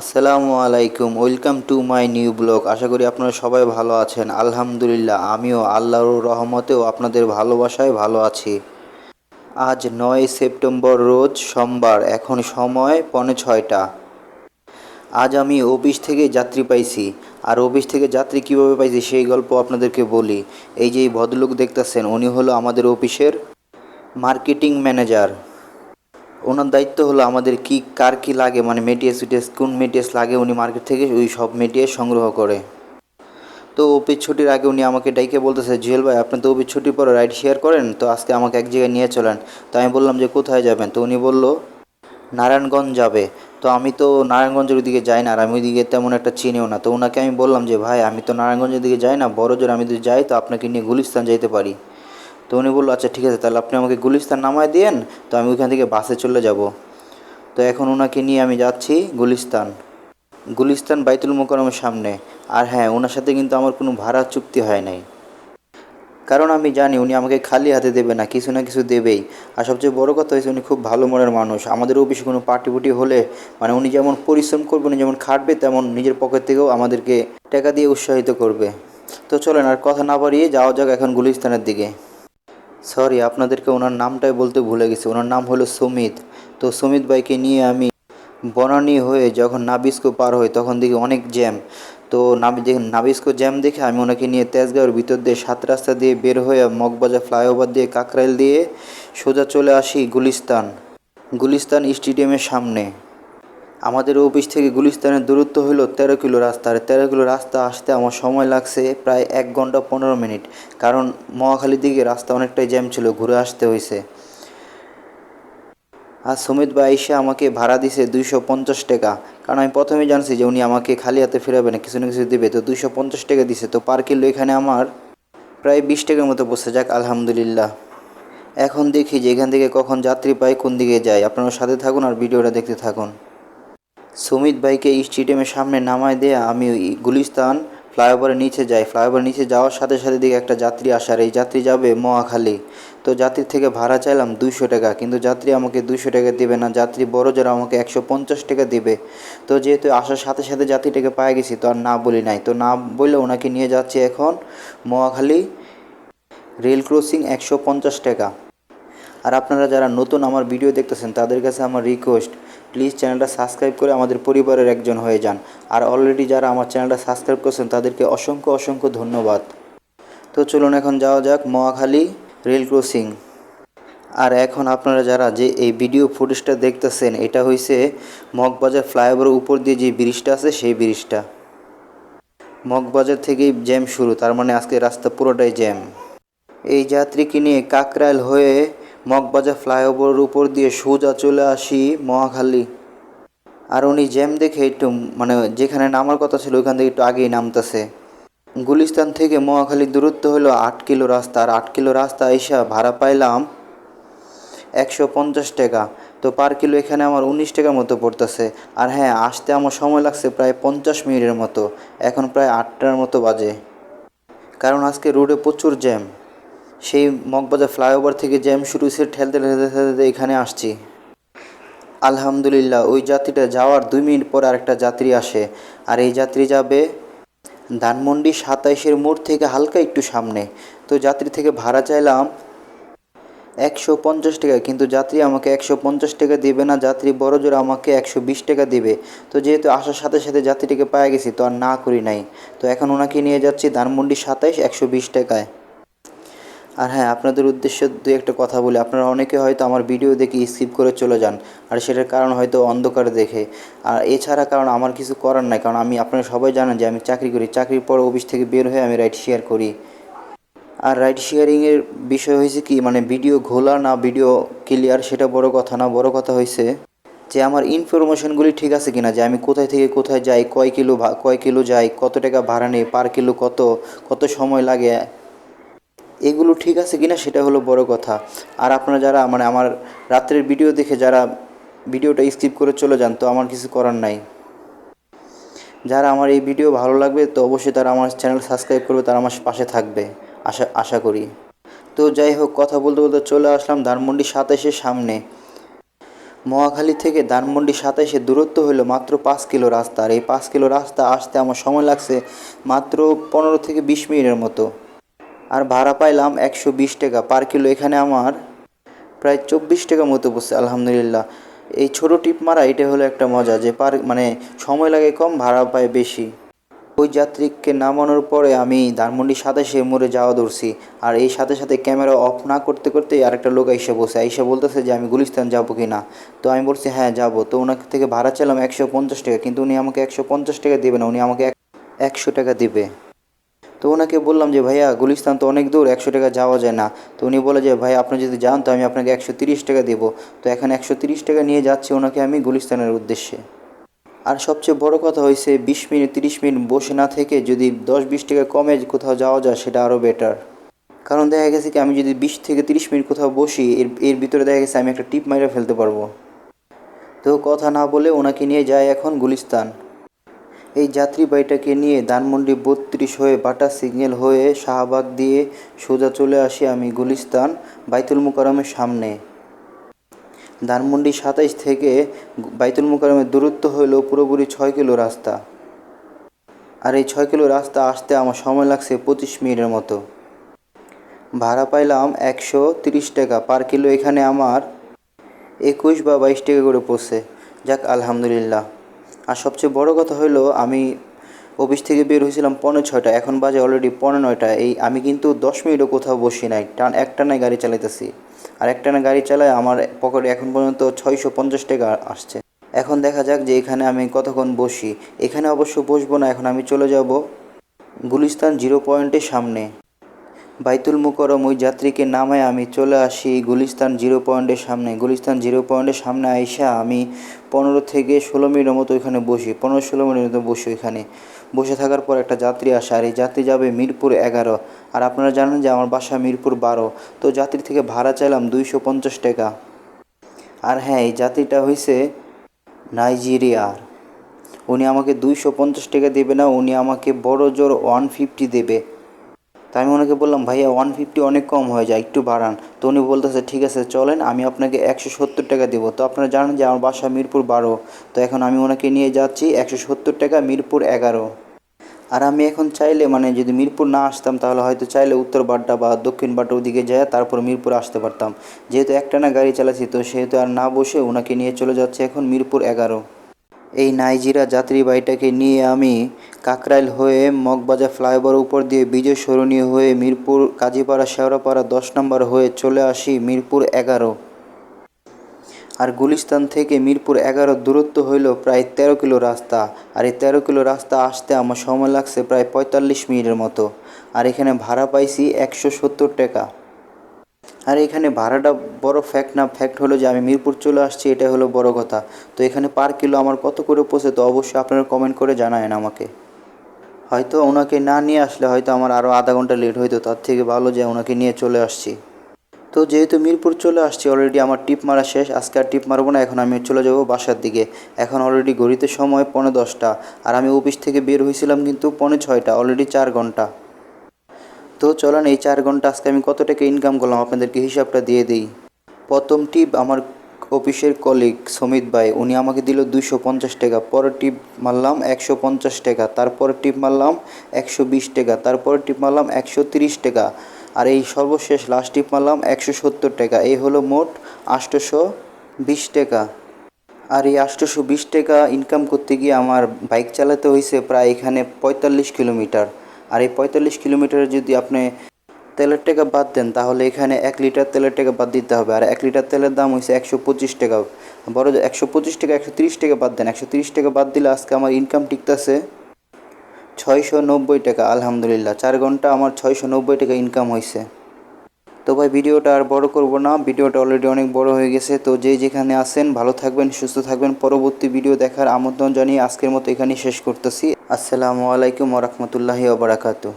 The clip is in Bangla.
আসসালামু আলাইকুম, welcome to my new blog. আশা করি আপনারা সবাই ভালো আছেন। আলহামদুলিল্লাহ, আমিও আল্লাহর রহমতেও আপনাদের ভালোবাসায় ভালো আছি। আজ নয় সেপ্টেম্বর, রোজ সোমবার, এখন সময় পৌনে ছয়টা। আজ আমি অফিস থেকে যাত্রী পাইছি। আর অফিস থেকে যাত্রী কীভাবে পাইছি সেই গল্প আপনাদেরকে বলি। এই যে ভদ্রলোক দেখতেছেন, উনি হলো আমাদের অফিসের মার্কেটিং ম্যানেজার। ওনার দায়িত্ব হলো আমাদের কি, কার কি লাগে মানে মেটিএস উটিএস কোন মেটিএস লাগে উনি মার্কেট থেকে, ওই সব মেটিএস সংগ্রহ করে। তো অফিস ছুটির আগে উনি আমাকে ডাইকে বলতেছে, জুয়েল ভাই, আপনি তো অফিস ছুটির পরে রাইড শেয়ার করেন, তো আজকে আমাকে এক জায়গায় নিয়ে চলেন। তো আমি বললাম যে, কোথায় যাবেন? তো উনি বলল, নারায়ণগঞ্জ যাবে। তো আমি তো নারায়ণগঞ্জের ওদিকে যাই না, আর আমি ওইদিকে তেমন একটা চিনিও না। তো ওনাকে আমি বললাম যে, ভাই, আমি তো নারায়ণগঞ্জের দিকে যাই না, বড় জোর আমি যদি যাই, তো আপনাকে নিয়ে গুলিস্তান যাইতে পারি। তো উনি বলল আচ্ছা ঠিক আছে, তাহলে আপনি আমাকে গুলিস্তান নামায় দিয়েন, তো আমি ওইখান থেকে বাসে চলে যাব। তো এখন ওনাকে নিয়ে আমি যাচ্ছি গুলিস্তান। গুলিস্তান বাইতুল মোকরমের সামনে। আর হ্যাঁ ওনার সাথে কিন্তু আমার কোনো ভাড়া চুক্তি হয় নাই। কারণ আমি জানি উনি আমাকে খালি হাতে দেবে না, কিছু না কিছু দেবেই। আর সবচেয়ে বড় কথা হয়েছে উনি খুব ভালো মনের মানুষ। আমাদের অফিসে কোনো পার্টি পুটি হলে মানে উনি যেমন পরিশ্রম করবে, উনি যেমন খাটবে, তেমন নিজের পকেট থেকেও আমাদেরকে টাকা দিয়ে উৎসাহিত করবে। তো চলেন আর কথা না বাড়িয়ে যাওয়া যাক এখন গুলিস্তানের দিকে। সরি, আপনাদেরকে ওনার নামটাই বলতে ভুলে গেছি। ওনার নাম হলো সুমিত। তো সুমিত ভাইকে নিয়ে আমি বনানী হয়ে যখন নাবিস্কো পার হই, তখন দেখি অনেক জ্যাম। তো নাবিস্কো জ্যাম দেখে আমি ওনাকে নিয়ে তেজগাঁওয়ের ভিতর দিয়ে সাত রাস্তা দিয়ে বের হয়ে মগবাজার ফ্লাইওভার দিয়ে কাকরাইল দিয়ে সোজা চলে আসি গুলিস্তান। গুলিস্তান স্টেডিয়ামের সামনে। আমাদের অফিস থেকে গুলিস্তানের দূরত্ব হলো তেরো কিলো রাস্তা। আর তেরো কিলো রাস্তা আসতে আমার সময় লাগছে প্রায় এক ঘণ্টা পনেরো মিনিট। কারণ মহাখালীর দিকে রাস্তা অনেকটাই জ্যাম ছিল, ঘুরে আসতে হয়েছে। আর সুমিত ভাই এসে আমাকে ভাড়া দিছে দুইশো পঞ্চাশ টাকা। কারণ আমি প্রথমেই জানছি যে উনি আমাকে খালি হাতে ফেরাবে না, কিছু না কিছু দেবে। তো দুইশো পঞ্চাশ টাকা দিছে। তো পার কিলো এখানে আমার প্রায় বিশ টাকার মতো বসে যাক আলহামদুলিল্লাহ। এখন দেখি যে এখান থেকে কখন যাত্রী পাই কোন দিকে যায়। আপনারা সাথে থাকুন আর ভিডিওটা দেখতে থাকুন। সুমিত ভাইকে স্টেডিয়ামের সামনে নামায় দেয়া আমি গুলিস্তান ফ্লাইওভারের নিচে যাই। ফ্লাইওভারের নিচে যাওয়ার সাথে সাথে দিকে একটা যাত্রী আসার। এই যাত্রী যাবে মহাখালী। তো যাত্রীর থেকে ভাড়া চাইলাম দুইশো টাকা, কিন্তু যাত্রী আমাকে দুইশো টাকা দেবে না। যাত্রী বড় যারা আমাকে একশো পঞ্চাশ টাকা দেবে। তো যেহেতু আসার সাথে সাথে যাত্রীটাকে পায়ে গেছি, তো আর না বলি নাই। তো না বললে ওনাকে নিয়ে যাচ্ছি এখন মহাখালী রেল ক্রসিং একশো পঞ্চাশ টাকা। আর আপনারা যারা নতুন আমার ভিডিও দেখতেছেন, তাদের কাছে আমার রিকোয়েস্ট প্লিজ চ্যানেলটা সাবস্ক্রাইব করে আমাদের পরিবারের একজন হয়ে যান। আর অলরেডি যারা আমার চ্যানেলটা সাবস্ক্রাইব করছেন, তাদেরকে অসংখ্য অসংখ্য ধন্যবাদ। তো চলুন এখন যাওয়া যাক মহাখালী রেল ক্রসিং আর এখন আপনারা যারা যে এই ভিডিও ফুটেজটা দেখতেছেন, এটা হইছে মগবাজার ফ্লাইওভারের উপর দিয়ে যে ব্রিজটা আছে, সেই ব্রিজটা মগবাজার থেকেই জ্যাম শুরু, তার মানে আজকে রাস্তা পুরোটাই জ্যাম এই যাত্রীকে নিয়ে কাকরাইল হয়ে মগবাজার ফ্লাইওভারের উপর দিয়ে সোজা চলে আসি মহাখালী। আর উনি জ্যাম দেখে একটু মানে যেখানে নামার কথা ছিল, ওইখান থেকে একটু আগেই নামতেছে। গুলিস্তান থেকে মহাখালীর দূরত্ব হলো আট কিলো রাস্তা, আর আট কিলো রাস্তা এসা ভাড়া পাইলাম একশো পঞ্চাশ টাকা। তো পার কিলো এখানে আমার উনিশ টাকার মতো পড়তেছে। আর হ্যাঁ আসতে আমার সময় লাগছে প্রায় পঞ্চাশ মিনিটের মতো। এখন প্রায় আটটার মতো বাজে। কারণ আজকে রোডে প্রচুর জ্যাম। সেই মগবাজার ফ্লাইওভার থেকে জ্যাম শুরু হয়েছে, ঠেলতে ঠেলতে ঠেলতে এখানে আসছি। আলহামদুলিল্লাহ, ওই যাত্রীটা যাওয়ার দুই মিনিট পর আরেকটা যাত্রী আসে। আর এই যাত্রী যাবে ধানমন্ডি সাতাইশের মোড় থেকে হালকা একটু সামনে। তো যাত্রী থেকে ভাড়া চাইলাম একশো পঞ্চাশ টাকা, কিন্তু যাত্রী আমাকে একশো পঞ্চাশ টাকা দিবে না, যাত্রী বড় জোর আমাকে একশো বিশ টাকা দিবে। তো যেহেতু আসার সাথে সাথে যাত্রীটিকে পায়ে গেছি, তো আর না করি নাই। তো এখন ওনাকে নিয়ে যাচ্ছি ধানমন্ডি সাতাইশ একশো বিশ টাকায়। আর হ্যাঁ আপনাদের উদ্দেশ্যে দু একটা কথা বলি। আপনারা অনেকে হয়তো আমার ভিডিও দেখে স্কিপ করে চলে যান, আর সেটার কারণ হয়তো অন্ধকার দেখে। আর এছাড়া কারণ আমার কিছু করার নাই, কারণ আমি, আপনারা সবাই জানেন যে আমি চাকরি করি। চাকরির পর অফিস থেকে বের হয়ে আমি রাইড শেয়ার করি। আর রাইড শেয়ারিংয়ের বিষয় হয়েছে কি মানে ভিডিও ঘোলা না, ভিডিও ক্লিয়ার সেটা বড় কথা না। বড় কথা হয়েছে যে আমার ইনফরমেশনগুলি ঠিক আছে কিনা, যে আমি কোথায় থেকে কোথায় যাই, কয় কিলো কয় কিলো যাই, কত টাকা ভাড়া নেই পার কিলো কত কত সময় লাগে এগুলো ঠিক আছে কিনা সেটা হলো বড় কথা। আর আপনারা যারা মানে আমার রাত্রের ভিডিও দেখে যারা ভিডিওটা স্কিপ করে চলে যান, তো আমার কিছু করার নাই। যারা আমার এই ভিডিও ভালো লাগবে, তো অবশ্যই তারা আমার চ্যানেল সাবস্ক্রাইব করবে, তারা আমার পাশে থাকবে, আশা আশা করি। তো যাই হোক, কথা বলতে বলতে চলে আসলাম ধানমন্ডি সাতাশের সামনে। মহাখালী থেকে ধানমন্ডি সাতাইশে দূরত্ব হলো মাত্র পাঁচ কিলো রাস্তা। আর এই পাঁচ কিলো রাস্তা আসতে আমার সময় লাগছে মাত্র পনেরো থেকে বিশ মিনিটের মতো। আর ভাড়া পাইলাম একশো বিশ টাকা পার কিলো। এখানে আমার প্রায় চব্বিশ টাকা মতো বসছে আলহামদুলিল্লাহ। এই ছোটো টিপ মারা এটা হলো একটা মজা যে পার মানে সময় লাগে কম, ভাড়া পায় বেশি। ওই যাত্রীকে নামানোর পরে আমি ধানমন্ডি সাতাশে মোড়ে যাওয়া ধরছি। আর এই সাথে সাথে ক্যামেরা অফ না করতে করতেই আরেকটা লোক এসে বসে, এসে বলতেছে যে আমি গুলিস্তান যাব কি না তো আমি বলছি হ্যাঁ যাব। তো ওনাকে থেকে ভাড়া চাইলাম একশো পঞ্চাশ টাকা, কিন্তু উনি আমাকে একশো পঞ্চাশ টাকা দেবে না, উনি আমাকে এক- একশো টাকা দিবে। তো ওনাকে বললাম যে, ভাইয়া, গুলিস্তান তো অনেক দূর, একশো টাকা যাওয়া যায় না। তো উনি বলে যে ভাই আপনি যদি যান, তো আমি আপনাকে একশো তিরিশ টাকা দেবো। তো এখন একশো তিরিশ টাকা নিয়ে যাচ্ছি ওনাকে আমি গুলিস্তানের উদ্দেশ্যে। আর সবচেয়ে বড় কথা হয়েছে, বিশ মিনিট, তিরিশ মিনিট বসে না থেকে যদি দশ বিশ টাকা কমে কোথাও যাওয়া যায়, সেটা আরও বেটার। কারণ দেখা গেছে কি, আমি যদি বিশ থেকে তিরিশ মিনিট কোথাও বসি, এর এর ভিতরে দেখা গেছে আমি একটা টিপ মাইরে ফেলতে পারব। তো কথা না বলে ওনাকে নিয়ে যায় এখন গুলিস্তান। এই যাত্রীবাহীটাকে নিয়ে ধানমন্ডি বত্রিশ হয়ে বাটা সিগন্যাল হয়ে শাহবাগ দিয়ে সোজা চলে আসি আমি গুলিস্তান, বাইতুল মুকারমের সামনে। ধানমন্ডি সাতাইশ থেকে বাইতুল মুকারমের দূরত্ব হলো পুরোপুরি ছয় কিলো রাস্তা। আর এই ছয় কিলো রাস্তা আসতে আমার সময় লাগছে পঁচিশ মিনিটের মতো। ভাড়া পাইলাম একশো তিরিশ টাকা পার কিলো এখানে আমার একুশ বা বাইশ টাকা করে পড়ছে। যাক, আলহামদুলিল্লাহ। আর সবচেয়ে বড় কথা হলো, আমি অফিস থেকে বের হয়েছিলাম পনেরো ছয়টা এখন বাজে অলরেডি পনেরো নয়টা এই আমি কিন্তু দশ মিনিটও কোথাও বসি নাই। টান একটানায় গাড়ি চালাইতেছি। আর একটানা গাড়ি চালায় আমার পকেটে এখন পর্যন্ত ছয়শো পঞ্চাশ টাকা আসছে। এখন দেখা যাক যে এখানে আমি কতক্ষণ বসি। এখানে অবশ্য বসবো না, এখন আমি চলে যাব গুলিস্তান জিরো পয়েন্টের সামনে। বাইতুল মুকরম ওই যাত্রীকে নামায়, আমি চলে আসি গুলিস্তান জিরো পয়েন্টের সামনে। গুলিস্তান জিরো পয়েন্টের সামনে আইসা আমি পনেরো থেকে ষোলো মিনিটের মতো ওইখানে বসি। পনেরো ষোলো মিনিটের মতো বসি ওইখানে। বসে থাকার পর একটা যাত্রী আসে, আর এই যাত্রী যাবে মিরপুর এগারো। আর আপনারা জানেন যে আমার বাসা মিরপুর বারো। তো যাত্রী থেকে ভাড়া চাইলাম দুইশো পঞ্চাশ টাকা। আর হ্যাঁ এই যাত্রীটা হয়েছে নাইজেরিয়ার। উনি আমাকে দুইশো পঞ্চাশ টাকা দেবে না, উনি আমাকে বড় জোর ওয়ান ফিফটি দেবে। তাই আমি ওনাকে বললাম, ভাইয়া ওয়ান ফিফটি অনেক কম হয়ে যায়, একটু বাড়ান। তো উনি বলতেছে, ঠিক আছে, চলেন, আমি আপনাকে একশো সত্তর টাকা দেবো। তো আপনারা জানেন যে আমার বাসা মিরপুর বারো। তো এখন আমি ওনাকে নিয়ে যাচ্ছি একশো সত্তর টাকা মিরপুর এগারো। আর আমি এখন চাইলে মানে যদি মিরপুর না আসতাম, তাহলে হয়তো চাইলে উত্তর বাড্ডা বা দক্ষিণ বাড্ডা ওদিকে যায় তারপর মিরপুর আসতে পারতাম। যেহেতু একটানা গাড়ি চালাচ্ছি, তো সেহেতু আর না বসে ওনাকে নিয়ে চলে যাচ্ছে এখন মিরপুর এগারো। এই নাইজিরা যাত্রী বাড়িটাকে নিয়ে আমি কাকরাইল হয়ে মগবাজার ফ্লাইওভার উপর দিয়ে বিজয় সরণী হয়ে মিরপুর, কাজীপাড়া, শেওড়াপাড়া দশ নম্বর হয়ে চলে আসি মিরপুর এগারো। আর গুলিস্তান থেকে মিরপুর এগারো দূরত্ব হইল প্রায় তেরো কিলো রাস্তা। আর এই তেরো কিলো রাস্তা আসতে আমার সময় লাগছে প্রায় পঁয়তাল্লিশ মিনিটের মতো। আর এখানে ভাড়া পাইছি একশো সত্তর টাকা। আর এখানে ভাড়াটা বড় ফ্যাক্ট না ফ্যাক্ট হলো যে আমি মিরপুর চলে আসছি এটা হলো বড় কথা। তো এখানে পার কিলো আমার কত করে পৌঁছে, তো অবশ্যই আপনারা কমেন্ট করে জানায়েন আমাকে। হয়তো ওনাকে না নিয়ে আসলে হয়তো আমার আরও আধা ঘণ্টা লেট হইতো, তার থেকে ভালো যে ওনাকে নিয়ে চলে আসছি। তো যেহেতু মিরপুর চলে আসছি অলরেডি আমার টিপ মারা শেষ, আজকে আর টিপ মারবো না, এখন আমি চলে যাব বাসার দিকে। এখন অলরেডি ঘড়িতে সময় পৌনে দশটা, আর আমি অফিস থেকে বের হয়েছিলাম কিন্তু পৌনে ছয়টা অলরেডি চার ঘণ্টা। তো চলেন এই চার ঘণ্টা আজকে আমি কত টাকা ইনকাম করলাম আপনাদেরকে হিসাবটা দিয়ে দিই। প্রথম টিপ আমার অফিসের কলিগ সমিত ভাই, উনি আমাকে দিল দুশো পঞ্চাশ টাকা। পরের টিপ মারলাম একশো পঞ্চাশ টাকা। তারপরে টিপ মারলাম একশো বিশ টাকা। তারপরে টিপ মারলাম একশো তিরিশ টাকা। আর এই সর্বশেষ লাস্ট টিপ মারলাম একশো সত্তর টাকা। এই হলো মোট আটশোশো বিশ টাকা। আর এই আটশোশো বিশ টাকা ইনকাম করতে গিয়ে আমার বাইক চালাতে হয়েছে প্রায় এখানে পঁয়তাল্লিশ কিলোমিটার। আর এই পঁয়তাল্লিশ কিলোমিটারে যদি আপনি তেলের টাকা বাদ দেন, তাহলে এখানে এক লিটার তেলের টাকা বাদ দিতে হবে। আর এক লিটার তেলের দাম হয়েছে একশো পঁচিশ টাকা। বড় একশো পঁচিশ টাকা, একশো তিরিশ টাকা বাদ দেন। একশো তিরিশ টাকা বাদ দিলে আজকে আমার ইনকাম টিকতেছে ছয়শো নব্বই টাকা, আলহামদুলিল্লাহ। চার ঘণ্টা আমার ছয়শো নব্বই টাকা ইনকাম হয়েছে তো ভাই, ভিডিওটা আর বড় করব না। ভিডিওটা অলরেডি অনেক বড় হয়ে গেছে। তো যে যেখানে আছেন, ভালো থাকবেন, সুস্থ থাকবেন। পরবর্তী ভিডিও দেখার আমন্ত্রণ জানিয়ে আজকের মতো এখানেই শেষ করতেছি। আসসালামু আলাইকুম ওরহমতুল্লাহি ওবরাকাতু